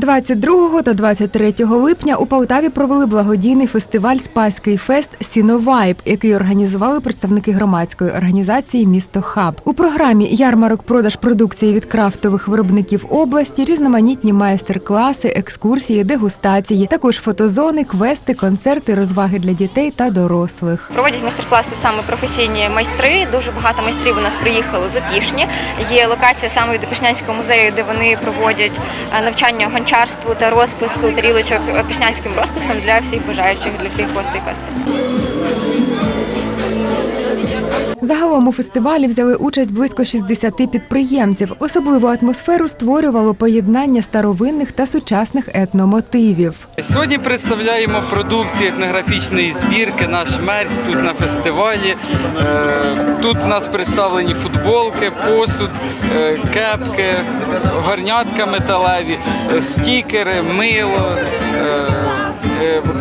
22 та 23 липня у Полтаві провели благодійний фестиваль Спаський фест Сіновайб, який організували представники громадської організації Місто Хаб. У програмі ярмарок продаж продукції від крафтових виробників області, різноманітні майстер-класи, екскурсії, дегустації, також фотозони, квести, концерти, розваги для дітей та дорослих. Проводять майстер-класи саме професійні майстри. Дуже багато майстрів у нас приїхало з Опішні. Є локація саме від Опішнянського музею, де вони проводять е, навчання гончарству та розпису тарілочок пішнянським розписом для всіх бажаючих, для всіх гостей фесту. Загалом у фестивалі взяли участь близько 60 підприємців. Особливу атмосферу створювало поєднання старовинних та сучасних етномотивів. Сьогодні представляємо продукцію етнографічної збірки, наш мерч тут на фестивалі. Е, Тут у нас представлені футболки, посуд, е, кепки, горнятка металеві, е, стікери, мило.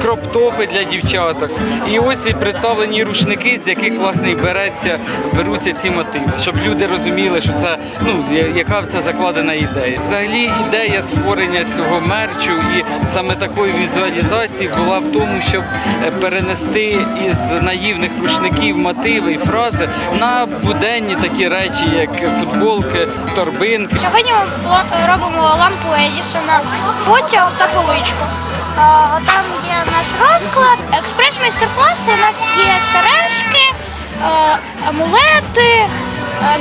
Кроптопи для дівчаток. І ось і представлені рушники, з яких власне береться, беруться ці мотиви, щоб люди розуміли, що це ну яка це закладена ідея. Взагалі ідея створення цього мерчу і саме такої візуалізації була в тому, щоб е, перенести із наївних рушників мотиви і фрази на буденні такі речі, як футболки, торбинки. Сьогодні ми робимо лампу Едісона, потяг та поличку. Там є наш розклад, експрес-майстер-класи. У нас є сережки, амулети,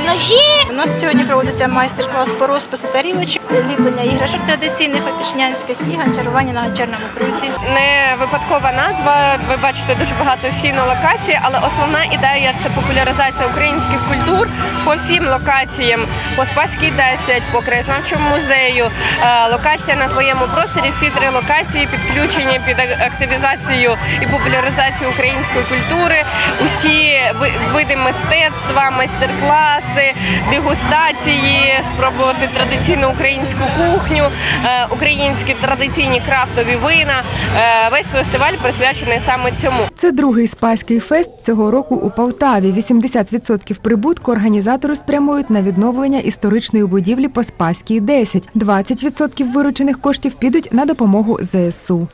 ножі. У нас сьогодні проводиться майстер-клас по розпису тарілочок, ліплення іграшок традиційних опішнянських і гончарування на гончарному крузі. не випадкова назва. Ви бачите дуже багато сіно локацій, але основна ідея це популяризація українських культур по всім локаціям, по Спаській 10, по краєзнавчому музею. Е, Локація на твоєму просторі. Всі три локації підключені під активізацію і популяризацію української культури. Усі ви- види мистецтва, майстер-класи, дегустації, спробувати традиційну українську кухню, е, українські традиційні крафтові вина. Е, Весь фестиваль присвячений саме цьому. Це другий спаський фест цього року у Полтаві. 80% прибутку організатори спрямують на відновлення історичної будівлі по Спаській 10. 20% виручених коштів підуть на допомогу ЗСУ.